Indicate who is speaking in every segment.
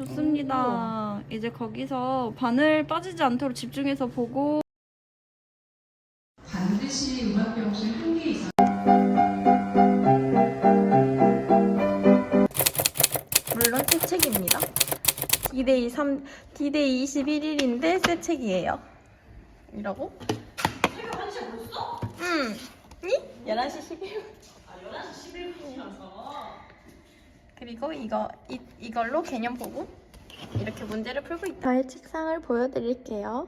Speaker 1: 좋습니다. 이제 거기서 바늘 빠지지 않도록 집중해서 보고
Speaker 2: 반드시 음악 병실 한개 이상
Speaker 1: 물론 새 책입니다. D-Day 3, D-Day 21일인데 새 책이에요. 이라고? 새벽 1시에 벌써? 응. 니? 11시 11분. 아, 11시 11분이라서. 그리고 이거, 이, 이걸로 개념 보고 이렇게 문제를 풀고 있다. 저의 책상을 보여드릴게요.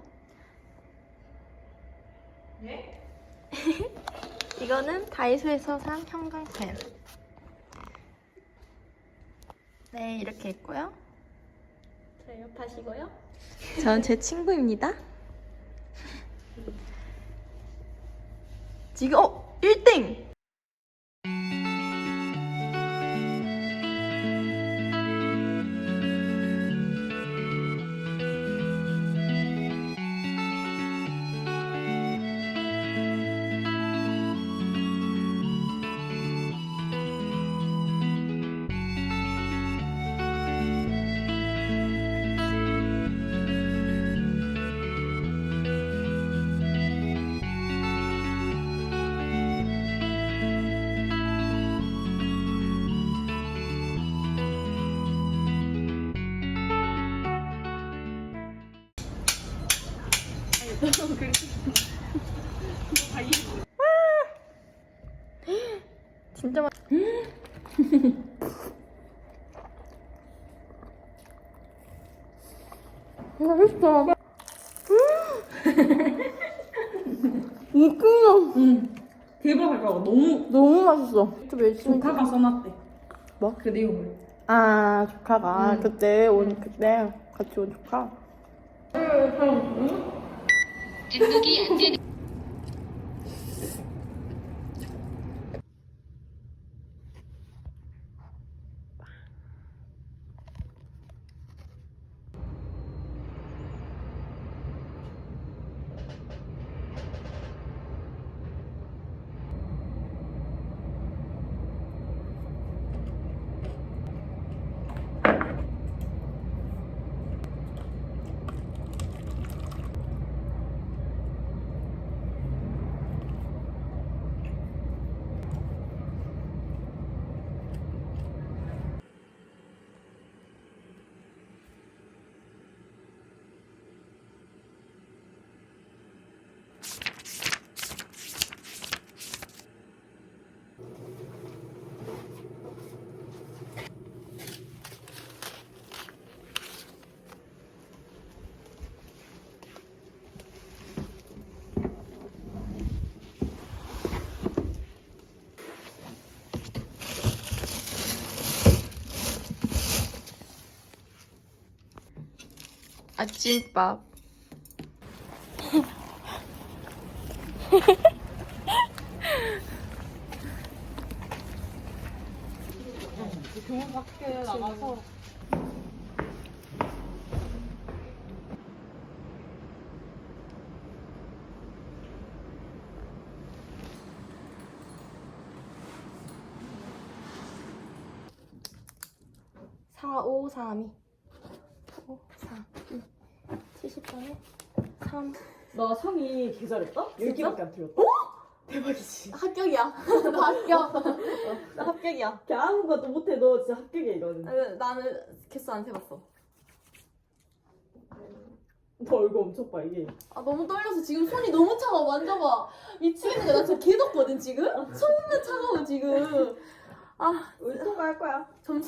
Speaker 1: 네? 이거는 다이소에서 산 형광펜. 네, 이렇게 있고요. 자, 옆하시고요. 전 제 친구입니다. 지금 어 1등. 진짜 맛. 맛있어. 이끌려.
Speaker 3: 대박일 거야. 너무
Speaker 1: 너무 맛있어. 좀 열심히.
Speaker 3: 조카가 써놨대.
Speaker 1: 뭐?
Speaker 3: 그 내용을.
Speaker 1: 아 조카가 그때 온 그때 같이 온 조카.
Speaker 4: 등록이 안 되는
Speaker 1: 아침밥. 사, 오, 삼이. 5, 4, 2, 70번에 3.
Speaker 3: 나 상이 개 잘했다? 10개밖에 안 틀렸다. 대박이지.
Speaker 1: 합격이야. 나 합격. 나 합격이야.
Speaker 3: 걔 아무것도 못해. 너 진짜 합격이야, 이거는.
Speaker 1: 나는, 나는 개수 안 세봤어.
Speaker 3: 너 얼굴 엄청 빨개.
Speaker 1: 아 너무 떨려서 지금 손이 너무 차가워 만져봐 미치겠는데 나 지금 개덥거든 지금 손은 차가워 지금 아
Speaker 3: 통과할 거야.
Speaker 1: 점수